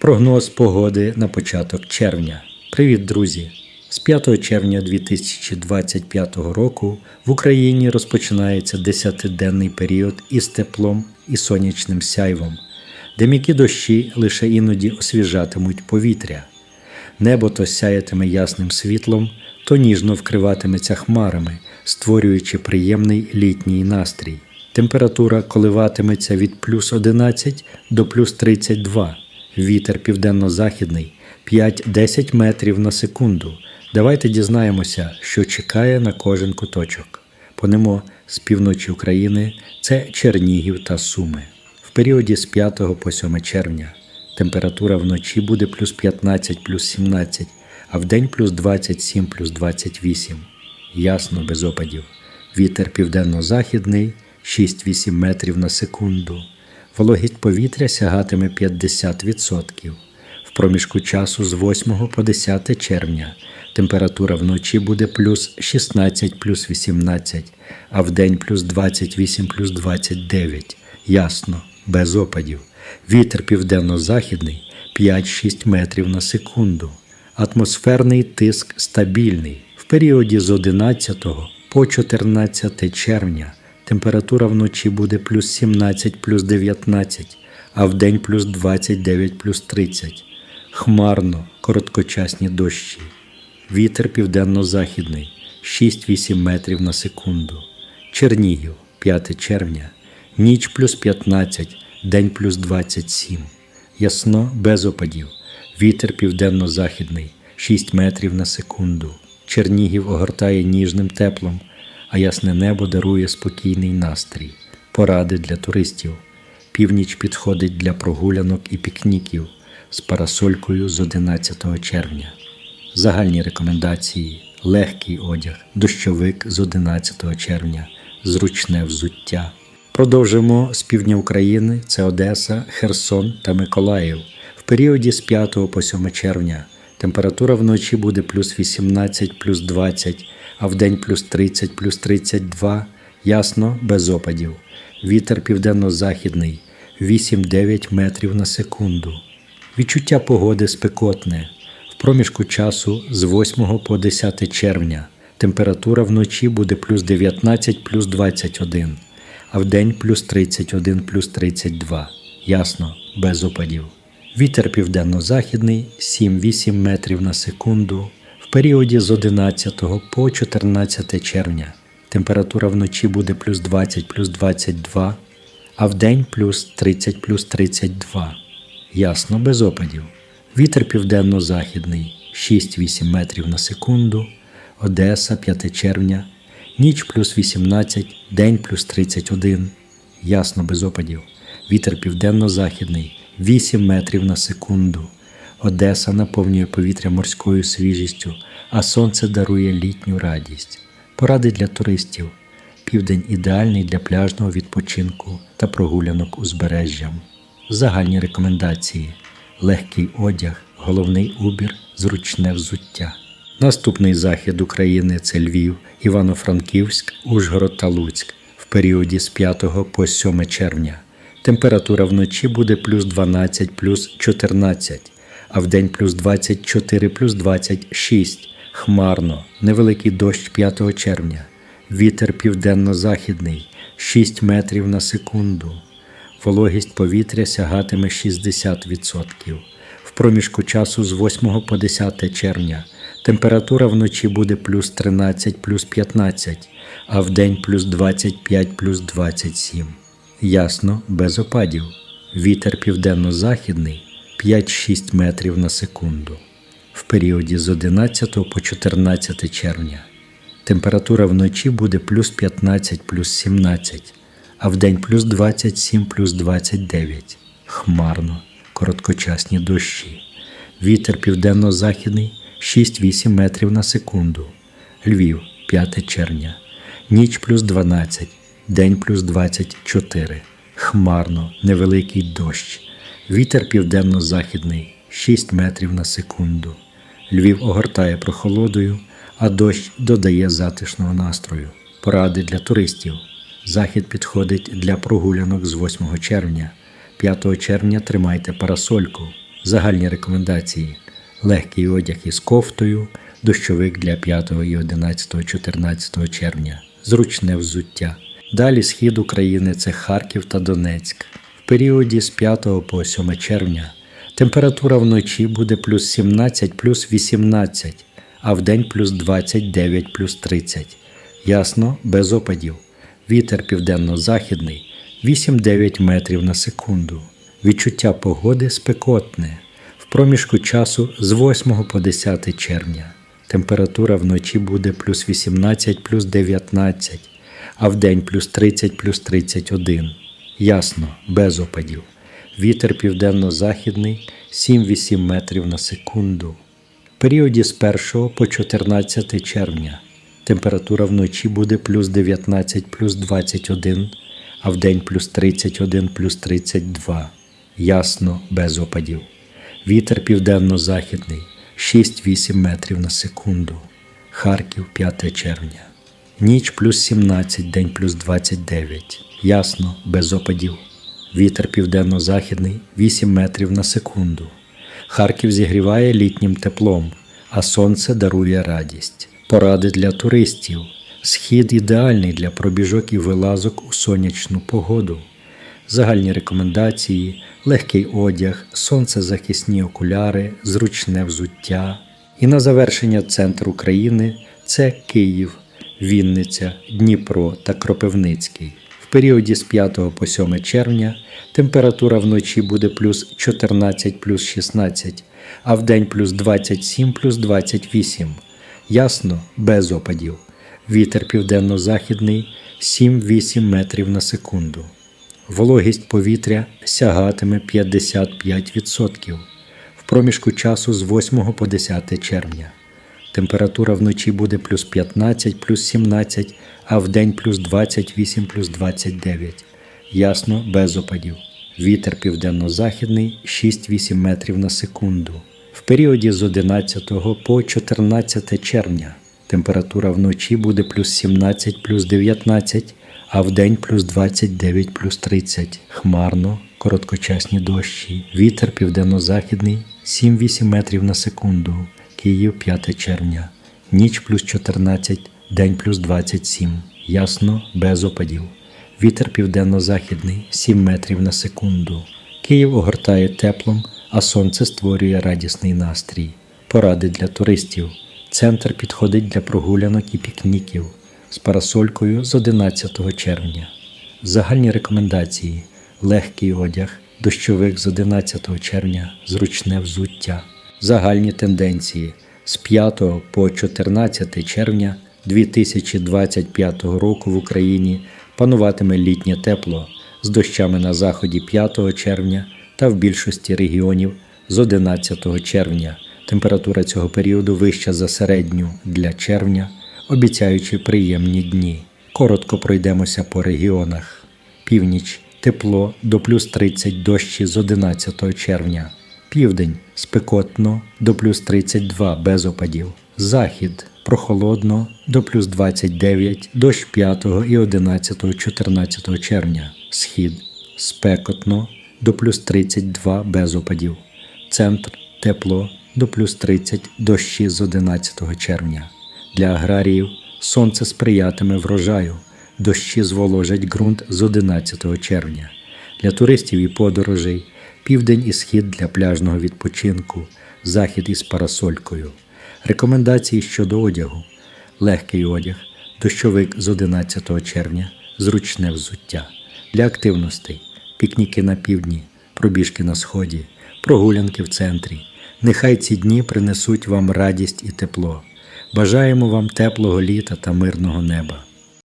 Прогноз погоди на початок червня. Привіт, друзі! З 5 червня 2025 року в Україні розпочинається 10-денний період із теплом і сонячним сяйвом, де м'які дощі лише іноді освіжатимуть повітря. Небо то сяятиме ясним світлом, то ніжно вкриватиметься хмарами, створюючи приємний літній настрій. Температура коливатиметься від плюс 11 до плюс 32. Вітер південно-західний 5-10 метрів на секунду. Давайте дізнаємося, що чекає на кожен куточок. Понемо з півночі України це Чернігів та Суми. В періоді з 5 по 7 червня температура вночі буде плюс 15 плюс 17, а вдень плюс 27 плюс 28. Ясно без опадів. Вітер південно-західний 6-8 метрів на секунду. Вологість повітря сягатиме 50%. В проміжку часу з 8 по 10 червня температура вночі буде плюс 16 плюс 18, а вдень плюс 28 плюс 29. Ясно, без опадів. Вітер південно-західний 5-6 метрів на секунду. Атмосферний тиск стабільний. В періоді з 11 по 14 червня температура вночі буде плюс 17 плюс 19, а вдень плюс 29 плюс 30. Хмарно, короткочасні дощі. Вітер південно-західний 6-8 метрів на секунду. Чернігів 5 червня. Ніч плюс 15, день плюс 27. Ясно без опадів. Вітер південно-західний 6 метрів на секунду. Чернігів огортає ніжним теплом, а ясне небо дарує спокійний настрій. Поради для туристів. Північ підходить для прогулянок і пікніків з парасолькою з 11 червня. Загальні рекомендації: легкий одяг, дощовик з 11 червня, зручне взуття. Продовжимо з півдня України це Одеса, Херсон та Миколаїв. В періоді з 5 по 7 червня температура вночі буде плюс 18, плюс 20, а вдень плюс 30, плюс 32, ясно, без опадів. Вітер південно-західний 8-9 метрів на секунду. Відчуття погоди спекотне. В проміжку часу з 8 по 10 червня температура вночі буде плюс 19 плюс 21, а вдень плюс 31 плюс 32. Ясно, без опадів. Вітер південно-західний 7-8 метрів на секунду. Періоді з 11 по 14 червня температура вночі буде плюс 20 плюс 22, а вдень плюс 30 плюс 32. Ясно, без опадів. Вітер південно-західний 6-8 метрів на секунду. Одеса 5 червня. Ніч плюс 18, день плюс 31. Ясно, без опадів. Вітер південно-західний 8 метрів на секунду. Одеса наповнює повітря морською свіжістю, а сонце дарує літню радість. Поради для туристів. Південь ідеальний для пляжного відпочинку та прогулянок узбережжям. Загальні рекомендації: легкий одяг, головний убір, зручне взуття. Наступний захід України це Львів, Івано-Франківськ, Ужгород та Луцьк в періоді з 5 по 7 червня. Температура вночі буде плюс 12 плюс 14, а вдень плюс 24 плюс 26. Хмарно, невеликий дощ 5 червня. Вітер південно-західний 6 метрів на секунду. Вологість повітря сягатиме 60%. В проміжку часу з 8 по 10 червня температура вночі буде плюс 13 плюс 15, а вдень плюс 25 плюс 27. Ясно, без опадів. Вітер південно-західний 5-6 метрів на секунду. В періоді з 11 по 14 червня температура вночі буде плюс 15 плюс 17, а вдень плюс 27 плюс 29. Хмарно, короткочасні дощі. Вітер південно-західний 6-8 метрів на секунду. Львів 5 червня. Ніч плюс 12, день плюс 24. Хмарно, невеликий дощ. Вітер південно-західний 6 метрів на секунду. Львів огортає прохолодою, а дощ додає затишного настрою. Поради для туристів. Захід підходить для прогулянок з 8 червня. 5 червня тримайте парасольку. Загальні рекомендації: легкий одяг із кофтою, дощовик для 5 і 11 14 червня, зручне взуття. Далі схід України це Харків та Донецьк. Періоді з 5 по 7 червня температура вночі буде плюс 17 плюс 18, а вдень плюс 29 плюс 30. Ясно, без опадів. Вітер південно-західний 8-9 метрів на секунду. Відчуття погоди спекотне. В проміжку часу з 8 по 10 червня. Температура вночі буде плюс 18 плюс 19, а вдень плюс 30 плюс 31. Ясно, без опадів. Вітер південно-західний 7-8 метрів на секунду. В періоді з 1 по 14 червня. Температура вночі буде плюс 19 плюс 21, а вдень плюс 31 плюс 32. Ясно, без опадів. Вітер південно-західний 6-8 метрів на секунду. Харків 5 червня. Ніч плюс 17, день плюс 29. Ясно, без опадів. Вітер південно-західний 8 метрів на секунду. Харків зігріває літнім теплом, а сонце дарує радість. Поради для туристів. Схід ідеальний для пробіжок і вилазок у сонячну погоду. Загальні рекомендації, легкий одяг, сонцезахисні окуляри, зручне взуття. І на завершення центр України це Київ, Вінниця, Дніпро та Кропивницький. В періоді з 5 по 7 червня температура вночі буде плюс 14 плюс 16, а вдень плюс 27 плюс 28. Ясно, без опадів. Вітер південно-західний 7-8 метрів на секунду. Вологість повітря сягатиме 55% в проміжку часу з 8 по 10 червня. Температура вночі буде плюс 15, плюс 17, а вдень плюс 28, плюс 29. Ясно, без опадів. Вітер південно-західний 6-8 метрів на секунду. В періоді з 11 по 14 червня температура вночі буде плюс 17 плюс 19, а вдень плюс 29 плюс 30. Хмарно, короткочасні дощі. Вітер південно-західний 7-8 метрів на секунду. Київ 5 червня. Ніч плюс 14, день плюс 27. Ясно, без опадів. Вітер південно-західний 7 метрів на секунду. Київ огортає теплом, а сонце створює радісний настрій. Поради для туристів. Центр підходить для прогулянок і пікніків з парасолькою з 11 червня. Загальні рекомендації: легкий одяг, дощовик з 11 червня, зручне взуття. Загальні тенденції з 5 по 14 червня 2025 року в Україні пануватиме літнє тепло з дощами на заході 5 червня та в більшості регіонів з 11 червня. Температура цього періоду вища за середню для червня, обіцяючи приємні дні. Коротко пройдемося по регіонах. Північ тепло до плюс 30 дощі з 11 червня. Південь спекотно до плюс 32 без опадів. Захід прохолодно до плюс 29 дощ 5 і 11 14 червня. Схід спекотно до плюс 32 без опадів. Центр тепло до плюс 30 дощі з 11 червня. Для аграріїв сонце сприятиме врожаю, дощі зволожать ґрунт з 11 червня. Для туристів і подорожей південь і схід для пляжного відпочинку, захід із парасолькою. Рекомендації щодо одягу: легкий одяг, дощовик з 11 червня, зручне взуття. Для активностей пікніки на півдні, пробіжки на сході, прогулянки в центрі. Нехай ці дні принесуть вам радість і тепло. Бажаємо вам теплого літа та мирного неба.